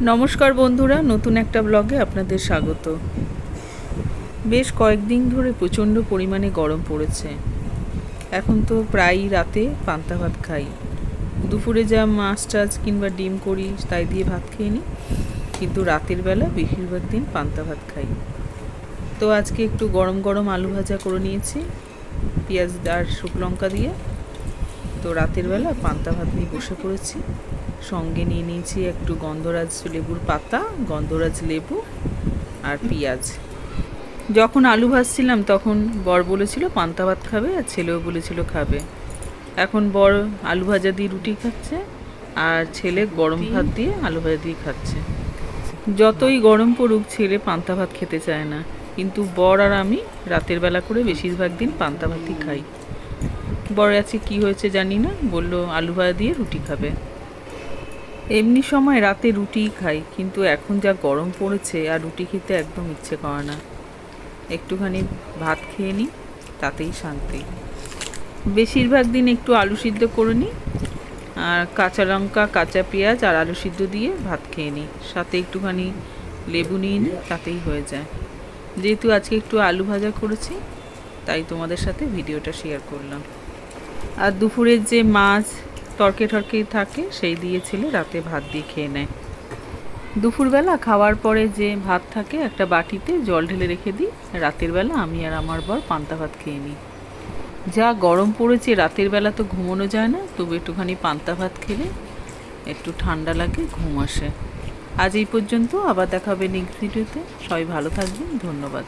নমস্কার বন্ধুরা, নতুন একটা ব্লগে আপনাদের স্বাগত। বেশ কয়েকদিন ধরে প্রচণ্ড পরিমাণে গরম পড়েছে। এখন তো প্রায়ই রাতে পান্তা ভাত খাই। দুপুরে যা মাছ টাছ কিংবা ডিম করি, তাই দিয়ে ভাত খেয়ে নিই। কিন্তু রাতের বেলা বেশিরভাগ দিন পান্তা ভাত খাই। তো আজকে একটু গরম গরম আলু ভাজা করে নিয়েছি, পেঁয়াজ আর শুকলঙ্কা দিয়ে। তো রাতের বেলা পান্তা ভাত নিয়ে বসে পড়েছি। সঙ্গে নিয়ে নিয়েছি একটু গন্ধরাজ লেবুর পাতা গন্ধরাজ লেবু আর পেঁয়াজ। যখন আলু ভাজছিলাম তখন বর বলেছিল পান্তা ভাত খাবে আর ছেলেও বলেছিল খাবে। এখন বর আলু ভাজা দিয়ে রুটি খাচ্ছে আর ছেলে গরম ভাত দিয়ে আলু ভাজা দিয়ে খাচ্ছে। যতই গরম পড়ুক ছেলে পান্তা ভাত খেতে চায় না। কিন্তু বর আর আমি রাতের বেলা করে বেশিরভাগ দিন পান্তা ভাতই খাই। বর আছে কি হয়েছে জানি না বলল আলু ভাজা দিয়ে রুটি খাবে। এমনি সময় রাতে রুটিই খাই, কিন্তু এখন যা গরম পড়েছে আর রুটি খেতে একদম ইচ্ছে করে না। একটুখানি ভাত খেয়ে নিই, তাতেই শান্তি। বেশিরভাগ দিন একটু আলু সিদ্ধ করে নিই, আর কাঁচা লঙ্কা, কাঁচা পেঁয়াজ আর আলু সিদ্ধ দিয়ে ভাত খেয়ে নিই। সাথে একটুখানি লেবু নিয়ে নিই, তাতেই হয়ে যায়। যেহেতু আজকে একটু আলু ভাজা করেছি, তাই তোমাদের সাথে ভিডিওটা শেয়ার করলাম। আর দুপুরের যে মাছ তরকে টরকে থাকে, সেই দিয়ে ছেলে রাতে ভাত দিয়ে খেয়ে নেয়। দুপুরবেলা খাওয়ার পরে যে ভাত থাকে একটা বাটিতে, জল ঢেলে রেখে দিই। রাতের বেলা আমি আর আমার বর পান্তা ভাত খেয়ে নিই। যা গরম পড়েছে, রাতের বেলা তো ঘুমোনো যায় না, তবু একটুখানি পান্তা ভাত খেলে একটু ঠান্ডা লাগে, ঘুম আসে। আজ এই পর্যন্ত, আবার দেখাবে নেক্সট ভিডিওতে। সবাই ভালো থাকবেন, ধন্যবাদ।